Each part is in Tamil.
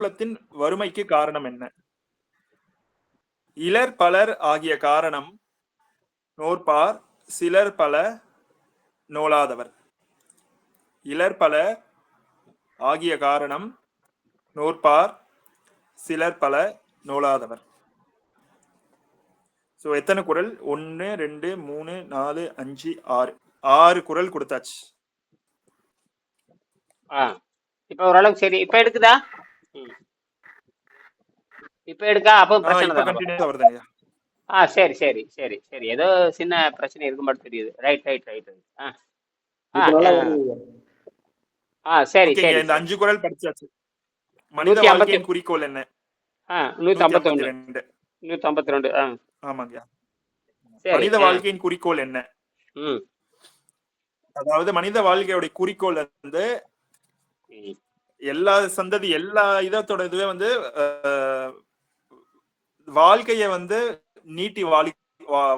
குலத்தின் வறுமைக்கு காரணம் என்ன? இலர் பலர் ஆகிய காரணம் நோற்பார் சிலர் பல நோலாதவர். இலர் பல ஆகிய காரணம் நோற்பார் சிலர் பல நோலாதவர். ஸோ எத்தனை குரல்? ஒன்று ரெண்டு மூணு நாலு அஞ்சு ஆறு. ஆறு குரல் கொடுத்தாச்சு. ஆ. இப்போ ஓரளவுக்கு சரி. இப்போ எடுக்குதா? இப்போ எடுக்கா அப்போ பிரச்சனை வருதுங்க ஆ சரி சரி சரி சரி. ஏதோ சின்ன பிரச்சனை இருக்க மாதிரி தெரியுது. ரைட் ரைட் ரைட் ரைட் ஆ. சரி சரி இந்த அஞ்சு குரல் படிச்சாச்சு. மனித வாழ்க்கையின் குறிக்கோள் என்ன? ஆ நூத்தி ஐம்பத்தி ரெண்டு. நூற்றி ஐம்பத்தி ரெண்டு ஆ. ஆமாங்க சரி மனித வாழ்க்கையின் குறிக்கோள் என்ன? ம். அதாவது மனித வாழ்க்கையோட குறிக்கோள் வந்து எல்லா சந்ததி எல்லா இதத்தோட இதுவே வந்து வாழ்க்கைய வந்து நீட்டி வாழி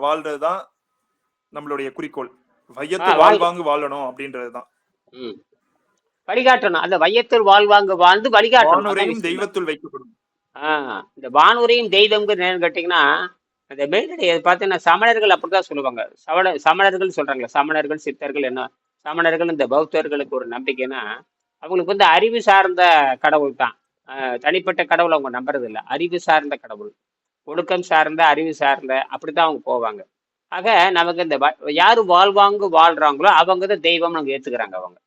வாழ்றதுதான் நம்மளுடைய குறிக்கோள். வையத்து வாழ் வாழ்வாங்கு வாழணும் அப்படின்றதுதான். வழிகாட்டணும். அந்த வையத்தில் வாழ்வாங்க வாழ்ந்து வழிகாட்டணும். தெய்வத்துள் வைக்கப்படும். ஆ இந்த வானுரையும் தெய்வம்ங்கிற என்னன்னு கேட்டிங்கன்னா அந்த மெயினடி பார்த்தீங்கன்னா சமணர்கள் அப்படிதான் சொல்லுவாங்க. சமண சமணர்கள் சொல்றாங்களே சமணர்கள் சித்தர்கள் என்ன சமணர்கள் இந்த பௌத்தர்களுக்கு ஒரு நம்பிக்கைன்னா அவங்களுக்கு வந்து அறிவு சார்ந்த கடவுள் தான். ஆஹ் தனிப்பட்ட கடவுள் அவங்க நம்புறது இல்லை. அறிவு சார்ந்த கடவுள். ஒழுக்கம் சார்ந்த அறிவு சார்ந்த அப்படித்தான் அவங்க போவாங்க. ஆக நமக்கு இந்த வ- யாரு வாழ்வாங்கு வாழ்றாங்களோ அவங்க தான் தெய்வம் நாங்கள் ஏத்துக்கிறாங்க அவங்க.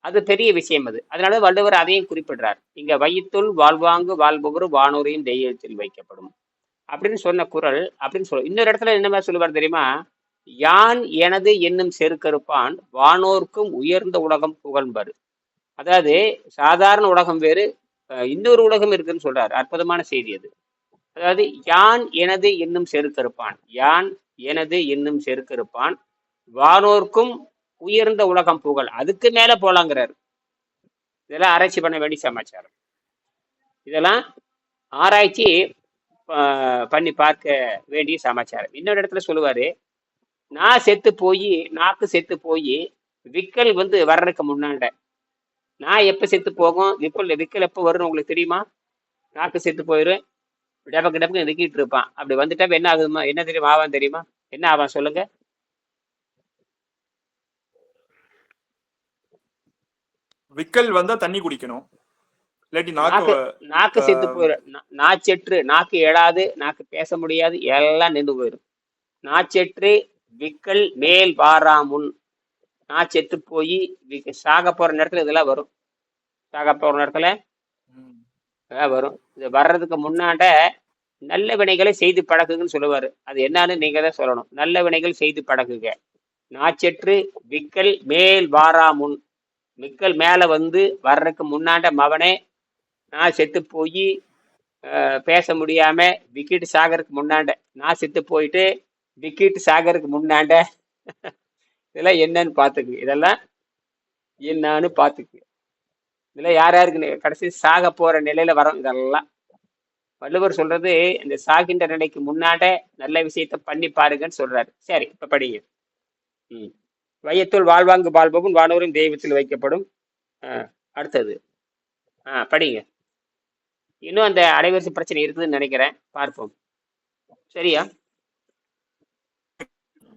அது பெரிய விஷயம் அது. அதனால வள்ளுவர் அதையும் குறிப்பிடுறார். இங்க வையத்துள் வாழ்வாங்கு வாழ்பவர் வானூரையும் தெய்வத்தில் வைக்கப்படும். அப்படின்னு சொன்ன குரல் அப்படின்னு சொல்ல இன்னொரு இடத்துல என்ன மாதிரி சொல்லுவார் தெரியுமா? யான் எனது என்னும் செருக்கறுப்பான் வானோர்க்கும் உயர்ந்த உலகம் புகழ்பரு. அதாவது சாதாரண உலகம் வேறு இன்னொரு உலகம் இருக்குன்னு சொல்றாரு. அற்புதமான செய்தி அது. அதாவது யான் எனது என்னும் செருக்கறுப்பான் யான் எனது என்னும் செருக்கறுப்பான் வானோர்க்கும் உயர்ந்த உலகம் புகழ். அதுக்கு மேல போலாங்கிறாரு. இதெல்லாம் ஆராய்ச்சி பண்ண வேண்டிய சமாச்சாரம். இதெல்லாம் ஆராய்ச்சி பண்ணி பார்க்க வேண்டிய சமாச்சாரம். இன்னொரு இடத்துல சொல்லுவாரு நான் செத்து போய் நாக்கு செத்து போய் விக்கல் வந்து வர்றதுக்கு முன்னாண்ட. நான் எப்ப செத்து போகும்? விக்கல் விக்கல் எப்போ வரும்னு உங்களுக்கு தெரியுமா? நாக்கு செத்து போயிடும் டபக்கு டபக்கு விக்கிட்டு இருப்பான். அப்படி வந்துட்டா என்ன ஆகுதுமா? என்ன தெரியுமா? ஆவான் தெரியுமா? என்ன ஆவான் சொல்லுங்க. விக்கல் வந்தா தண்ணி குடிக்கணும். நாக்கு செத்து போயிடும் நாச்செற்று நாக்கு எழாது நாக்கு பேச முடியாது எல்லாம் நின்று போயிடும் நாச்செற்று விக்கல் மேல் வாராமுன் நாச்செத்து போய் சாக போற நேரத்துல இதெல்லாம் வரும். சாக போற நேரத்துல இதெல்லாம் வரும். இது வர்றதுக்கு முன்னாண்ட நல்ல வினைகளை செய்து பழகுங்கன்னு சொல்லுவாரு. அது என்னன்னு நீங்க தான் சொல்லணும். நல்ல வினைகள் செய்து பழகுக. நாச்செற்று விக்கல் மேல் வாராமுன் விக்கல் மேல வந்து வர்றதுக்கு முன்னாண்ட மவனே நான் செத்து போய் பேச முடியாம விக்கெட் சாகருக்கு முன்னாண்ட நான் செத்து போயிட்டு விக்கெட் சாகருக்கு முன்னாண்ட இதெல்லாம் என்னன்னு பார்த்துக்கு இதெல்லாம் என்னன்னு பார்த்துக்கு இதெல்லாம் யார் யாருக்கு கடைசி சாக போகிற நிலையில் வரும் இதெல்லாம். வள்ளுவர் சொல்றது இந்த சாகின்ற நிலைக்கு முன்னாண்ட நல்ல விஷயத்த பண்ணி பாருங்கன்னு சொல்றாரு. சரி இப்ப படிங்க ம். வையத்துள் வாழ்வாங்கு வாழ்பவன் வானூரின் தெய்வத்தில் வைக்கப்படும். ஆ, அடுத்தது. ஆ படிங்க இன்னும் அந்த அலைவரிசை பிரச்சனை இருக்குதுன்னு நினைக்கிறேன். பார்ப்போம். சரியா?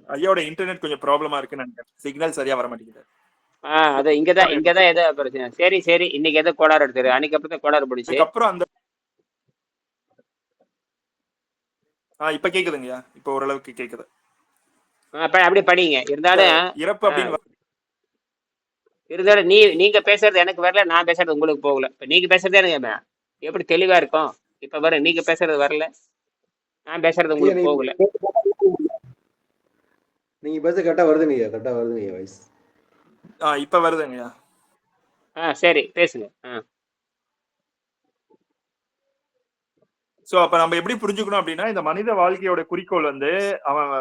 ஐயாவோட இன்டர்நெட் கொஞ்சம் ப்ராப்ளமா இருக்குன்னு நினைக்கிறேன். சிக்னல் சரியா வர மாட்டேங்குது. ஆ அது இங்கதான் இங்கதான் ஏதோ பிரச்சனை. சரி சரி இன்னைக்கு எதோ கோளாறு எடுத்துரு. அன்னைக்கு அப்புறம் தான் கோளாறு பிடிச்சு. அதுக்கப்புறம் அந்த ஆ இப்ப கேக்குதுங்கய்யா. இப்ப ஓரளவுக்கு கேக்குது. அப்படியே படிங்க. இருந்தாலும் இறப்பு அப்படின்னு இருந்தாலும் நீ நீங்க பேசுறது எனக்கு வரல நான் பேசுறது உங்களுக்கு போகல. இப்ப நீங்க பேசுறது எனக்கு? எப்படி தெளிவா இருக்கும்? இப்ப வர நீங்க பேசுறது வரல. நான் பேசுறது உங்களுக்கு போகல. நீங்க பேச கரெக்டா வருதுங்க கரெக்டா வருதுங்க வாய்ஸ் ஆ இப்ப வருதுங்கய்யா. ஆ சரி பேசுங்க. சோ அப்ப நம்ம எப்படி புரிஞ்சுக்கணும் அப்படின்னா இந்த மனித வாழ்க்கையோட குறிக்கோள் வந்து அவன்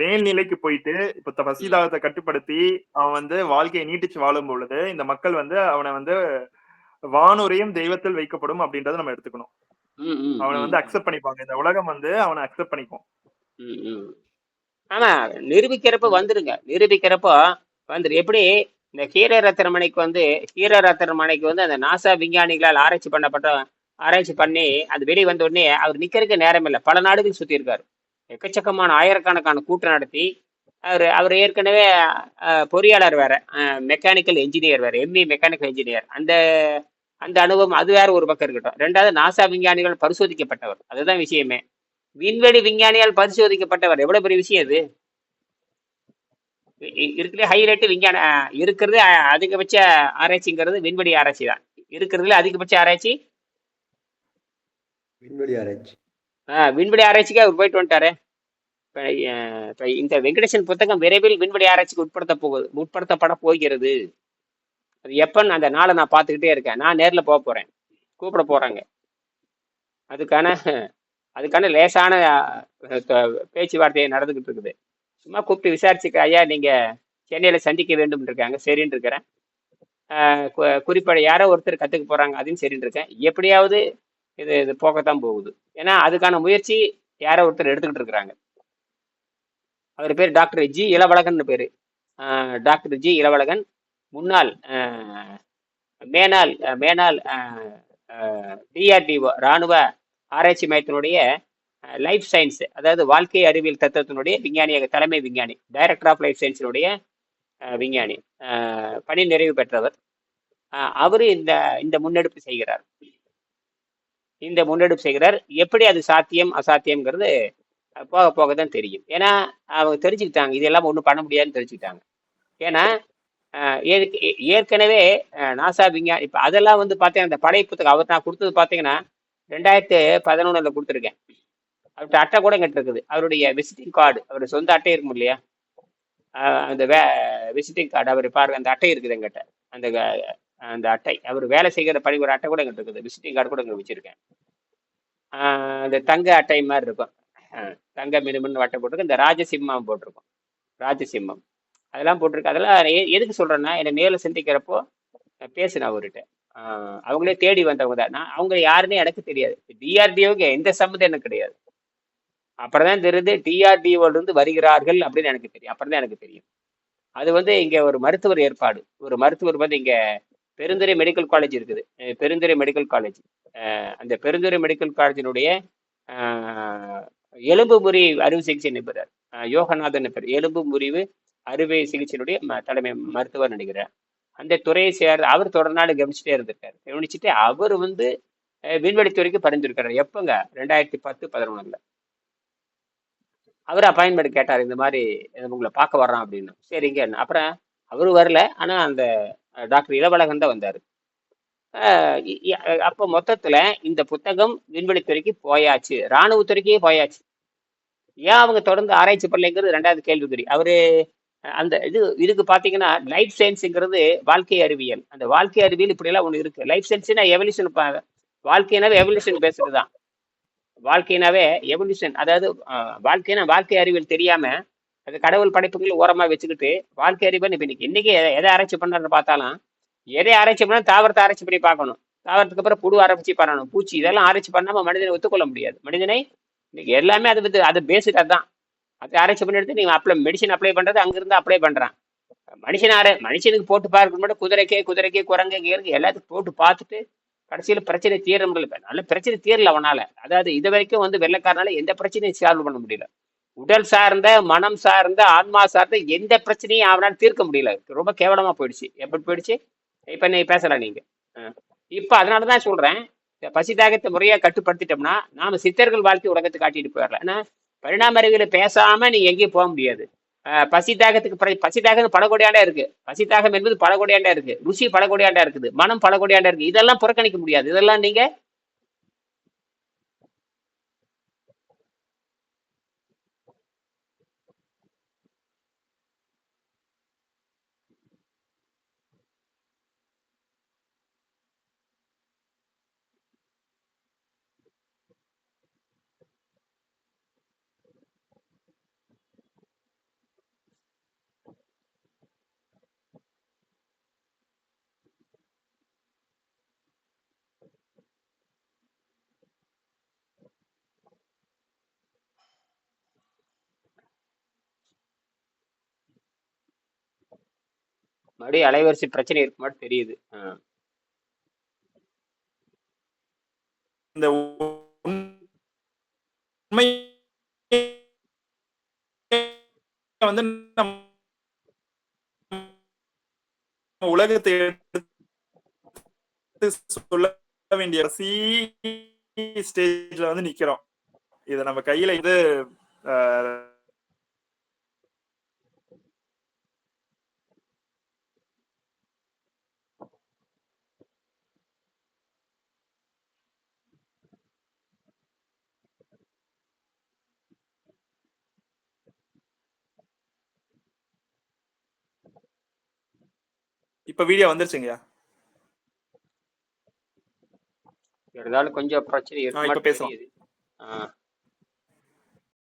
மேல்நிலைக்கு போயிட்டு இப்ப பசிதாகத்தை கட்டுப்படுத்தி அவன் வந்து வாழ்க்கையை நீட்டிச்சு வாழும் பொழுது இந்த மக்கள் வந்து அவனை வந்து வானுரையும் தெய்வத்தில் வைக்கப்படும் அப்படின்றத நம்ம எடுத்துக்கணும். அவனை வந்து அக்செப்ட் பண்ணிப்பாங்க. இந்த உலகம் வந்து அவனை அக்செப்ட் பண்ணிக்கும். ஆமா நிரூபிக்கிறப்ப வந்துருங்க. நிரூபிக்கிறப்போ வந்துரு. எப்படி? இந்த ஹீர ரத்னமணிக்கு வந்து ஹீர ரத்னமணிக்கு வந்து அந்த நாசா விஞ்ஞானிகளால் ஆராய்ச்சி பண்ணப்பட்ட ஆராய்ச்சி பண்ணி அது வெளியே வந்த உடனே அவர் நிக்கிறதுக்கு நேரம் இல்லை. பல நாடுகள் சுத்தி இருக்காரு. எக்கச்சக்கமான ஆயிரக்கணக்கான கூட்டம் நடத்தி அவர் அவர் ஏற்கனவே பொறியாளர் வேற மெக்கானிக்கல் என்ஜினியர் வேற எம்இ மெக்கானிக்கல் என்ஜினியர் அந்த அந்த அனுபவம் அது வேற ஒரு பக்கம் இருக்கட்டும். ரெண்டாவது நாசா விஞ்ஞானிகள் பரிசோதிக்கப்பட்டவர். அதுதான் விஷயமே. விண்வெளி விஞ்ஞானியால் பரிசோதிக்கப்பட்டவர். எவ்வளவு பெரிய விஷயம் இது? இருக்கிறதுல ஹைலைட் விஞ்ஞான இருக்கிறது அதிகபட்ச ஆராய்ச்சிங்கிறது விண்வெளி ஆராய்ச்சி தான். இருக்கிறதுல அதிகபட்ச ஆராய்ச்சி? விண்வெளி ஆராய்ச்சி. அஹ், விண்வெளி ஆராய்ச்சிக்கு அவர் போயிட்டு வந்துட்டாரு. இந்த வெங்கடேசன் புத்தகம் விரைவில் விண்வெளி ஆராய்ச்சிக்கு உட்படுத்த போகுது உட்படுத்தப்பட போகிறது. அது எப்பன்னு அந்த நாளை நான் பார்த்துக்கிட்டே இருக்கேன். நான் நேர்ல போக போறேன். கூப்பிட போறாங்க. அதுக்கான அதுக்கான லேசான பேச்சுவார்த்தையை நடந்துக்கிட்டு நடந்துகிட்டு இருக்குது. சும்மா கூப்பிட்டு விசாரிச்சுக்க ஐயா நீங்க சென்னையில சந்திக்க வேண்டும் இருக்காங்க சரின்னு இருக்கிறேன் குறிப்பாக யாரோ ஒருத்தர் கத்துக்க போறாங்க அதையும் சரின்னு இருக்கேன் எப்படியாவது இது இது போகத்தான் போகுது. ஏன்னா அதுக்கான முயற்சி யாரோ ஒருத்தர் எடுத்துக்கிட்டு இருக்கிறாங்க. அவர் பேர் டாக்டர் ஜி இளவழகன் பேரு. Doctor G Elavazhagan. முன்னாள் மேனால் மேனால் டிஆர்டிஓ ராணுவ ஆராய்ச்சி மையத்தினுடைய லைஃப் சயின்ஸ் அதாவது வாழ்க்கை அறிவியல் தத்துவத்தினுடைய விஞ்ஞானியாக தலைமை விஞ்ஞானி டைரக்டர் ஆஃப் லைஃப் சயின்ஸினுடைய விஞ்ஞானி பணி நிறைவு பெற்றவர். அவர் இந்த இந்த முன்னெடுப்பு செய்கிறார். இந்த முன்னெடுப்பு செய்கிறார். எப்படி அது சாத்தியம் அசாத்தியம்ங்கிறது போக போக தான் தெரியும். ஏன்னா அவங்க தெரிஞ்சுக்கிட்டாங்க. இதெல்லாம் ஒன்றும் பண்ண முடியாதுன்னு தெரிஞ்சுக்கிட்டாங்க. ஏன்னா ஏற்க- ஏ- ஏற்கனவே நாசா விஞ்ஞானி இப்போ அதெல்லாம் வந்து பார்த்தீங்கன்னா அந்த பழைய புத்தகம் அவர் நான் கொடுத்தது பார்த்தீங்கன்னா ரெண்டாயிரத்து பதினொன்றில் கொடுத்துருக்கேன். அவர்கிட்ட அட்டை கூட எங்கிட்ட இருக்குது. அவருடைய விசிட்டிங் கார்டு அவர் சொந்த அட்டை இருக்கும் இல்லையா? அந்த வே விசிட்டிங் கார்டு அவர் பாருங்க அந்த அட்டை இருக்குது எங்கிட்ட. அந்த அந்த அட்டை. அவர் வேலை செய்கிற பணி ஒரு அட்டை கூட எங்கிட்ட இருக்குது. விசிட்டிங் கார்டு கூட இங்கே வச்சிருக்கேன். அந்த தங்க அட்டை மாதிரி இருக்கும். தங்க மினுமின்னு அட்டை போட்டிருக்கு. இந்த ராஜசிம்மம் போட்டிருக்கும். ராஜசிம்மம். அதெல்லாம் போட்டிருக்கு. அதெல்லாம் எதுக்கு சொல்றேன்னா என்னை நேரில் சந்திக்கிறப்போ நான் பேசினேன் அவர்கிட்ட. அவங்களே தேடி வந்தவங்க தான். நான் அவங்க யாருன்னே எனக்கு தெரியாது. டிஆர்டிஓக்கு எந்த சம்மந்தம் எனக்கு கிடையாது. அப்புறம் தான் தெரிந்து டிஆர்டிஓலேருந்து வருகிறார்கள் அப்படின்னு எனக்கு தெரியும். அப்புறம் தான் எனக்கு தெரியும். அது வந்து இங்க ஒரு மருத்துவர் ஏற்பாடு. ஒரு மருத்துவர் வந்து இங்க பெருந்துறை மெடிக்கல் காலேஜ் இருக்குது. Perundurai medical college. அந்த பெருந்துறை மெடிக்கல் காலேஜினுடைய எலும்பு முறிவு அறுவை சிகிச்சை நிபுணர். யோகநாதன் பேர் எலும்பு முறிவு அறுவை சிகிச்சையினுடைய தலைமை மருத்துவர் நினைக்கிறேன் அந்த துறையை சேர்ந்த அவர் தொடர் நாள் கவனிச்சுட்டே இருந்திருக்காரு. கவனிச்சுட்டு அவர் வந்து விண்வெளித்துறைக்கு பரிந்துருக்கிறார். எப்பங்க? ரெண்டாயிரத்தி பத்து பதினொன்னுல. அவர் அப்பாயின்மெண்ட் கேட்டார் இந்த மாதிரி உங்களை பார்க்க வர்றோம் அப்படின்னு. சரிங்க. அப்புறம் அவரு வரல. ஆனா அந்த டாக்டர் இளவழகன் தான் வந்தாரு. அஹ் அப்போ மொத்தத்துல இந்த புத்தகம் விண்வெளித்துறைக்கு போயாச்சு. இராணுவத்துறைக்கே போயாச்சு. ஏன் அவங்க தொடர்ந்து ஆராய்ச்சி பண்ணலைங்கிறது ரெண்டாவது கேள்விக்குறி. அவரு அந்த இது இதுக்கு பார்த்தீங்கன்னா லைஃப் சயின்ஸுங்கிறது வாழ்க்கை அறிவியல். அந்த வாழ்க்கை அறிவியல் இப்படியெல்லாம் ஒன்று இருக்கு. லைஃப் சயின்ஸ்னா எவல்யூஷன் வாழ்க்கைனாவே எவல்யூஷன் பேசுறது தான் வாழ்க்கைனாவே எவல்யூஷன் அதாவது வாழ்க்கைனா வாழ்க்கை அறிவியல் தெரியாம அது கடவுள் படைப்புகளை ஓரமா வச்சுக்கிட்டு வாழ்க்கை அறிவியல் இப்போ இன்னைக்கு இன்னைக்கு எதை எதை ஆராய்ச்சி பண்றான்னு பார்த்தாலும் எதை ஆராய்ச்சி பண்ணா தாவரத்தை ஆராய்ச்சி பண்ணி பார்க்கணும். தாவரத்துக்கு அப்புறம் புழு ஆராய்ச்சி பண்ணணும். பூச்சி இதெல்லாம் ஆராய்ச்சி பண்ணாம மனிதனை ஒத்துக்கொள்ள முடியாது. மனிதனை இன்னைக்கு எல்லாமே அது வந்து அது பேசிக் தான். அதை ஆராய்ச்சி பண்ணி எடுத்து நீங்க அப்ளை மெடிசன் அப்ளை பண்ணுறது அங்கேருந்து அப்ளை பண்றான். மனுஷன் ஆறு மனுஷனுக்கு போட்டு பார்க்க மட்டும் குதிரைக்கே குதிரைக்கே குரங்கு கேருக்கு எல்லாத்துக்கும் போட்டு பார்த்துட்டு கடைசியில் பிரச்சனை தீர முடியல நல்ல பிரச்சனை தீரல அவனால. அதாவது இது வரைக்கும் வந்து வெள்ளைக்காரனால எந்த பிரச்சனையும் சால்வ் பண்ண முடியல. உடல் சார்ந்த மனம் சார்ந்த ஆன்மா சார்ந்த எந்த பிரச்சனையும் அவனால தீர்க்க முடியல. ரொம்ப கேவலமா போயிடுச்சு. எப்படி போயிடுச்சு? இப்ப நீ பேசலாம் நீங்க. இப்போ இப்ப அதனாலதான் சொல்றேன். பசி தாகத்தை முறையா கட்டுப்படுத்திட்டோம்னா நாம சித்தர்கள் வாழ்க்கை உலகத்தை காட்டிட்டு போயிடலாம். ஏன்னா பரிணாம அறிவியல் பேசாம நீ எங்கேயும் போக முடியாது. பசி தாகத்துக்கு பசி தாகம் பல இருக்கு. பசி தாகம் என்பது பல இருக்கு. ருசி பல இருக்குது. மனம் பல இருக்கு. இதெல்லாம் புறக்கணிக்க முடியாது. இதெல்லாம் நீங்க மறுபடியும் அலைவரிசை பிரச்சனை இருக்கு மாதிரி தெரியுது. இந்த உண்மை வந்து நம்ம உலகத்தை எடுத்து சொல்ல வேண்டிய சி ஸ்டேஜ்ல வந்து நிக்கிறோம். இத நம்ம கையில இது இப்ப வீடியோ வந்துருச்சுங்கய்யா. இருந்தாலும் கொஞ்சம் பிரச்சனை இருக்கு. இப்ப